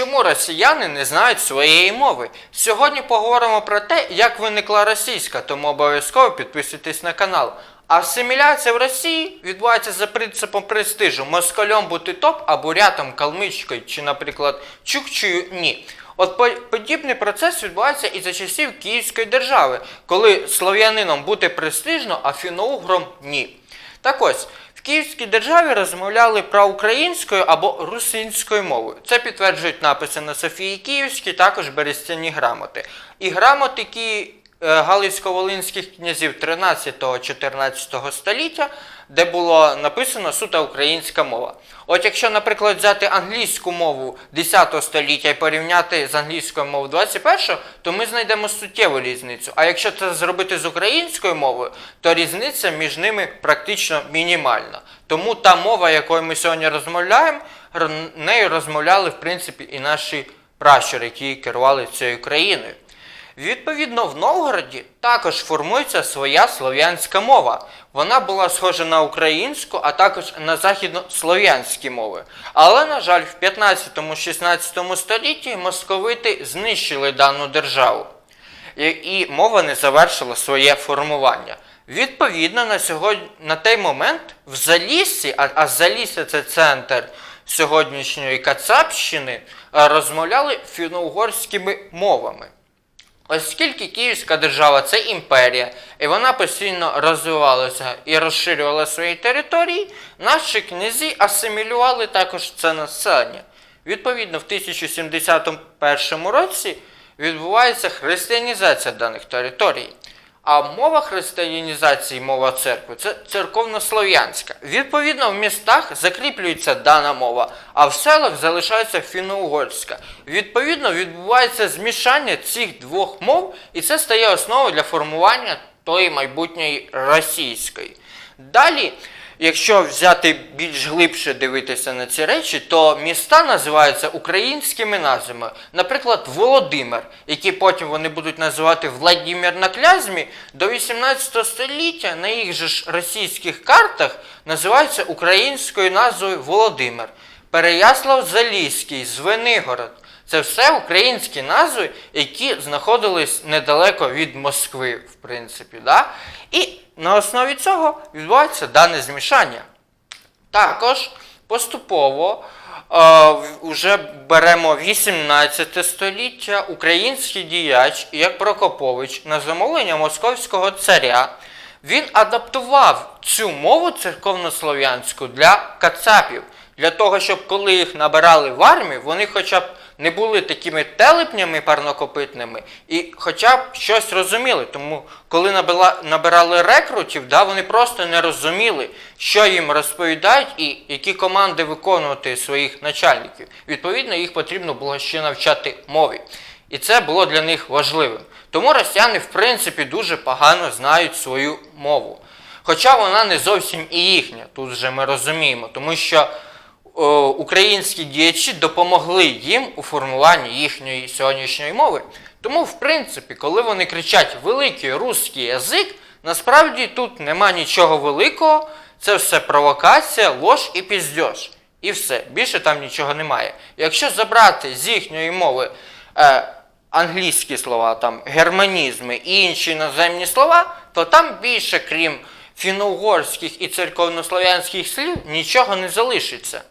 Чому росіяни не знають своєї мови? Сьогодні поговоримо про те, як виникла російська, тому обов'язково підписуйтесь на канал. Асиміляція в Росії відбувається за принципом престижу. Москалем бути топ, а бурятом, калмичкою чи, наприклад, чукчею ні. От подібний процес відбувається і за часів Київської держави, коли слов'янином бути престижно, а фіноугром ні. Так ось, Київській державі розмовляли проукраїнською або русинською мовою. Це підтверджують написи на Софії Київській, також берестяні грамоти. І грамоти е, Галицько-Волинських князів 13-14 століття, де було написано суто українська мова. От якщо, наприклад, взяти англійську мову 10 століття і порівняти з англійською мовою 21-го, то ми знайдемо суттєву різницю. А якщо це зробити з українською мовою, то різниця між ними практично мінімальна. Тому та мова, якою ми сьогодні розмовляємо, нею розмовляли в принципі і наші пращури, які керували цією країною. Відповідно, в Новгороді також формується своя слов'янська мова. Вона була схожа на українську, а також на західнослов'янські мови. Але, на жаль, в 15-16 столітті московити знищили дану державу. І, мова не завершила своє формування. Відповідно, на сьогодні на той момент в Заліссі, а, а Залісся це центр сьогоднішньої Кацапщини, розмовляли фіно-угорськими мовами. Оскільки Київська держава це імперія, і вона постійно розвивалася і розширювала свої території, наші князі асимілювали також це населення. Відповідно, в 1071 році відбувається християнізація даних територій. А мова християнізації, мова церкви це церковнослов'янська. Відповідно, в містах закріплюється дана мова, а в селах залишається фіно-угорська. Відповідно, відбувається змішання цих двох мов, і це стає основою для формування тої майбутньої російської. Далі, якщо взяти більш глибше дивитися на ці речі, то міста називаються українськими назвами. Наприклад, Володимир, які потім вони будуть називати Владимир на клязьмі, до 18 століття на їх же ж російських картах називаються українською назвою Володимир. Переяслав Залізький, Звенигород. Це все українські назви, які знаходились недалеко від Москви, в принципі. Да? І на основі цього відбувається дане змішання. Також поступово е, вже беремо 18 століття український діяч, як Прокопович, на замовлення московського царя. Він адаптував цю мову церковнослов'янську для кацапів, для того, щоб коли їх набирали в армію, вони хоча б не були такими телепнями парнокопитними і хоча б щось розуміли. Тому коли набирали рекрутів, да, вони просто не розуміли, що їм розповідають і які команди виконувати своїх начальників. Відповідно, їх потрібно було ще навчати мові. І це було для них важливим. Тому росіяни, в принципі, дуже погано знають свою мову. Хоча вона не зовсім і їхня, тут вже ми розуміємо, тому що українські діячі допомогли їм у формуванні їхньої сьогоднішньої мови. Тому, в принципі, коли вони кричать великий русський язик, насправді тут нема нічого великого, це все провокація, лож і піздьош. І все, більше там нічого немає. Якщо забрати з їхньої мови е, англійські слова, там германізми і інші іноземні слова, то там більше, крім фіно-угорських і церковнослов'янських слів, нічого не залишиться.